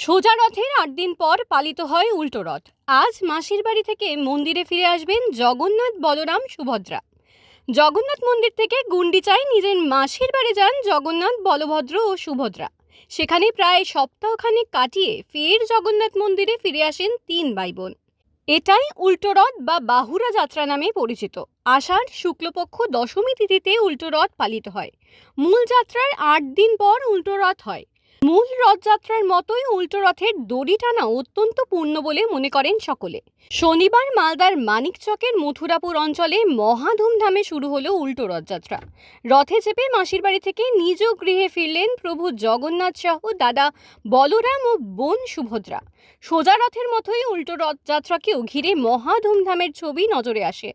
সোজা রথের আট দিন পর পালিত হয় উল্টো রথ। আজ মাসির বাড়ি থেকে মন্দিরে ফিরে আসবেন জগন্নাথ বলরাম সুভদ্রা। জগন্নাথ মন্দির থেকে গুন্ডিচায় নিজের মাসির বাড়ি যান জগন্নাথ বলভদ্র ও সুভদ্রা। সেখানে প্রায় সপ্তাহখানেক কাটিয়ে ফের জগন্নাথ মন্দিরে ফিরে আসেন তিন ভাই বোন এটাই উল্টো রথ বা বাহুরা যাত্রা নামে পরিচিত। আষাঢ় শুক্লপক্ষ দশমী তিথিতে উল্টো রথ পালিত হয়। মূল যাত্রার আট দিন পর উল্টো রথ হয়। মূল রথযাত্রার মতোই উল্টো রথের দড়ি টানা অত্যন্ত পূর্ণ বলে মনে করেন সকলে। শনিবার মালদার মানিকচকের মথুরাপুর অঞ্চলে মহা ধুমধামে শুরু হলো উল্টো রথযাত্রা। রথে চেপে মাসির বাড়ি থেকে নিজ গৃহে ফিরলেন প্রভু জগন্নাথ সহ দাদা বলরাম ও বোন সুভদ্রা। সোজা রথের মতোই উল্টো রথযাত্রাকেও ঘিরে মহা ধুমধামের ছবি নজরে আসে।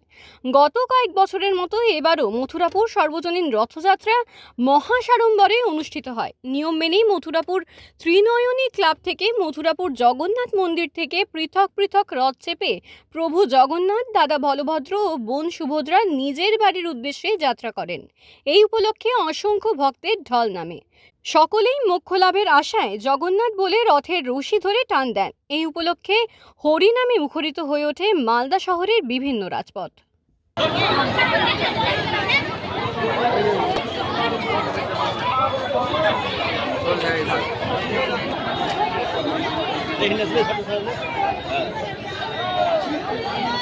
গত কয়েক বছরের মতো এবারও মথুরাপুর সর্বজনীন রথযাত্রা মহাসাড়ম্বরে অনুষ্ঠিত হয়। নিয়ম মেনেই মথুরাপুর ত্রিনয়নী ক্লাব থেকে মথুরাপুর জগন্নাথ মন্দির থেকে পৃথক পৃথক রথ চেপে প্রভু জগন্নাথ, দাদা বলভদ্র ও বোন সুভদ্রা নিজের বাড়ির উদ্দেশ্যে যাত্রা করেন। এই উপলক্ষে অসংখ্য ভক্তের ঢল নামে। সকলেই মোক্ষ লাভের আশায় জগন্নাথ বলে রথের রশি ধরে টান দেন। এই উপলক্ষে হরিনামে মুখরিত হয়ে ওঠে মালদা শহরের বিভিন্ন রাজপথ। এখানে আসলে হ্যাঁ।